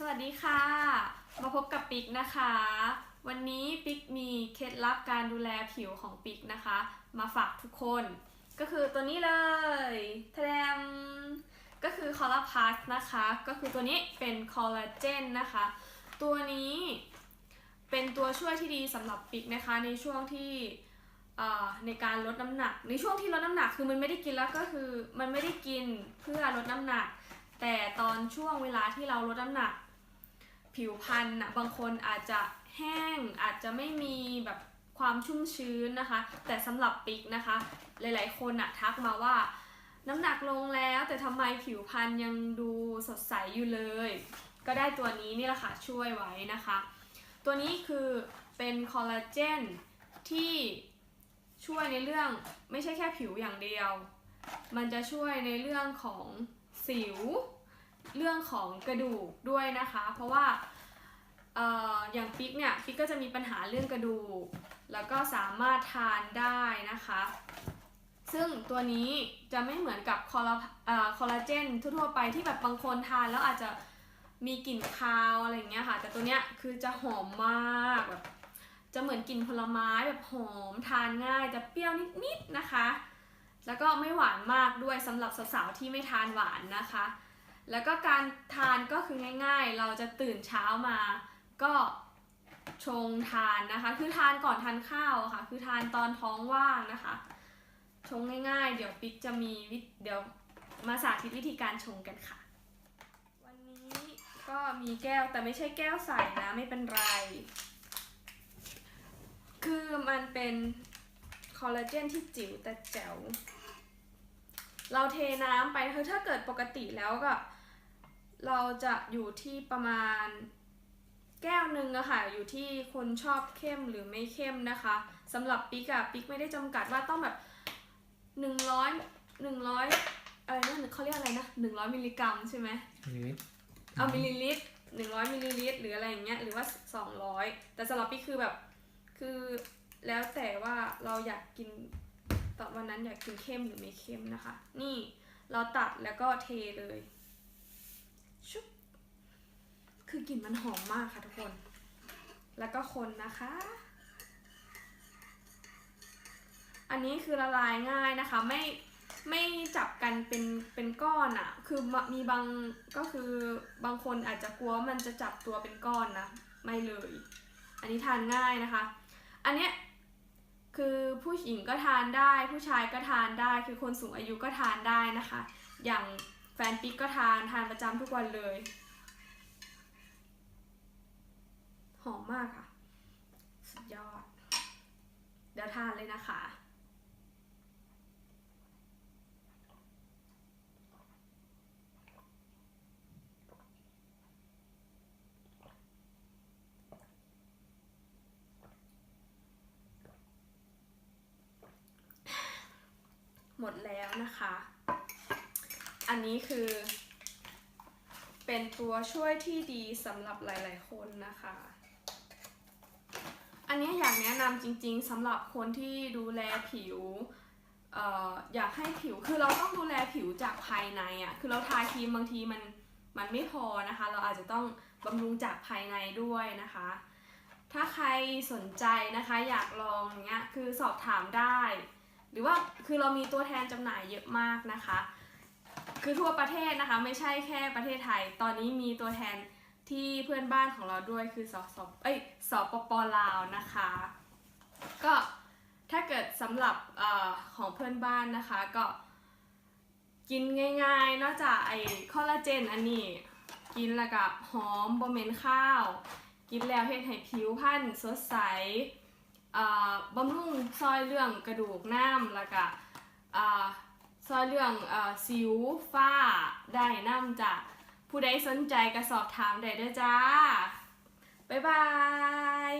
สวัสดีค่ะ มาพบกับปิกนะคะ วันนี้ปิกมีเคล็ดลับการดูแลผิวของปิกนะคะ มาฝากทุกคน ก็คือตัวนี้เลยแทมก็คือคอลลาพัสนะคะ ก็คือตัวนี้เป็นคอลลาเจนนะคะ ตัวนี้เป็นตัวช่วยที่ดีสำหรับปิกนะคะในช่วงที่ในการลดน้ำหนัก ในช่วงที่ลดน้ำหนักคือมันไม่ได้กินแล้วก็คือมันไม่ได้กินเพื่อลดน้ำหนัก แต่ตอนช่วงเวลาที่เราลดน้ำหนัก ผิวพรรณนะบางคนอาจจะแห้งอาจจะไม่มีแบบความชุ่มชื้นนะคะ แต่สำหรับปิกนะคะ หลายๆ คนอะทักมาว่า น้ำหนักลงแล้วแต่ทำไมผิวพรรณยังดูสดใสอยู่เลย ก็ได้ตัวนี้นี่แหละค่ะช่วยไว้นะคะ ตัวนี้คือเป็นคอลลาเจนที่ช่วยในเรื่องไม่ใช่แค่ผิวอย่างเดียว มันจะช่วยในเรื่องของสิว เรื่องของกระดูกด้วยนะคะ เพราะว่าอย่างปิ๊กเนี่ยปิ๊กก็จะมีปัญหาเรื่องกระดูก แล้วก็สามารถทานได้นะคะ ซึ่งตัวนี้จะไม่เหมือนกับคอลลาเอ่อคอลลาเจนทั่วๆไปที่แบบบางคนทานแล้วอาจจะมีกลิ่นคาวอะไรอย่างเงี้ยค่ะ แต่ตัวเนี้ยคือจะหอมมากแบบจะเหมือนกลิ่นผลไม้แบบหอมทานง่ายจะเปรี้ยวนิดๆนะคะ แล้วก็ไม่หวานมากด้วยสำหรับสาวๆที่ไม่ทานหวานนะคะ แล้วก็การทานก็คือง่ายๆ เราจะตื่นเช้ามาก็ชงทานนะคะ คือทานก่อนทานข้าวค่ะ คือทานตอนท้องว่างนะคะ ชงง่ายๆ เดี๋ยวปิ๊กจะมีวิเดี๋ยวมาสาธิตวิธีการชงกันค่ะ วันนี้ก็มีแก้วแต่ไม่ใช่แก้วใสนะไม่เป็นไร คือมันเป็นคอลลาเจนที่จิ๋วแต่แจ๋ว เราเทน้ำไปคือถ้าเกิดปกติแล้วก็ เราจะอยู่ที่ประมาณแก้วหนึ่งอะค่ะอยู่ที่คนชอบเข้มหรือไม่เข้มนะคะสำหรับปิ๊กอะปิ๊กไม่ได้จำกัดว่าต้องแบบหนึ่งร้อยหนึ่งร้อยอะไรนะเขาเรียกอะไรนะหนึ่งร้อยมิลลิกรัมใช่ไหมมิลลิลิตรเอามิลลิลิตรหนึ่งร้อยมิลลิลิตรหรืออะไรอย่างเงี้ยหรือว่าสองร้อยแต่สำหรับพี่คือแบบคือแล้วแต่ว่าเราอยากกินตอนวันนั้นอยากกินเข้มหรือไม่เข้มนะคะ นี่เราตัดแล้วก็เทเลย ชุบคือกลิ่นมันหอมมากค่ะทุกคน แล้วก็คนนะคะ อันนี้คือละลายง่ายนะคะ ไม่ไม่จับกันเป็นเป็นก้อนอะคือมีบางก็คือบางคนอาจจะกลัวว่ามันจะจับตัวเป็นก้อนนะ ไม่เลย อันนี้ทานง่ายนะคะ อันเนี้ยคือผู้หญิงก็ทานได้ ผู้ชายก็ทานได้ คือคนสูงอายุก็ทานได้นะคะ อย่าง แฟนปิ๊กก็ทานทานประจำทุกวันเลย หอมมากค่ะ สุดยอด เดี๋ยวทานเลยนะคะหมดแล้วนะคะ อันนี้คือ เป็นตัวช่วยที่ดีสำหรับหลาย ๆ คนนะคะ อันนี้อยากแนะนำจริง ๆสำหรับคนที่ดูแลผิวอยากให้ผิวคือเราต้องดูแลผิวจากภายในอะ่ะคือเราทาครีมบางทีมันมันไม่พอนะคะ เราอาจจะต้องบำรุงจากภายในด้วยนะคะ ถ้าใครสนใจนะคะอยากลองอย่างเงี้ยคือสอบถามได้ หรือว่าคือเรามีตัวแทนจำหน่ายเยอะมากนะคะ คือทั่วประเทศนะคะ ไม่ใช่แค่ประเทศไทย ตอนนี้มีตัวแทนที่เพื่อนบ้านของเราด้วยคือสสเอ้ยสปปลาวนะคะ ก็ถ้าเกิดสำหรับอของเพื่อนบ้านนะคะก็กินง่ายๆ นอกจากไอ้คอลลาเจนอันนี้ กินแล้วก็หอมบะเหม็นข้าว กินแล้วเฮ็ดให้ผิวพรรณสดใสบำรุงซอยเรื่องกระดูกน้ำแล้วก็ ซอยเรื่องอ่าสิวฝ้าได้น้ำจ้ะผู้ใดสนใจก็สอบถามได้เด้อจ้า บ๊ายบาย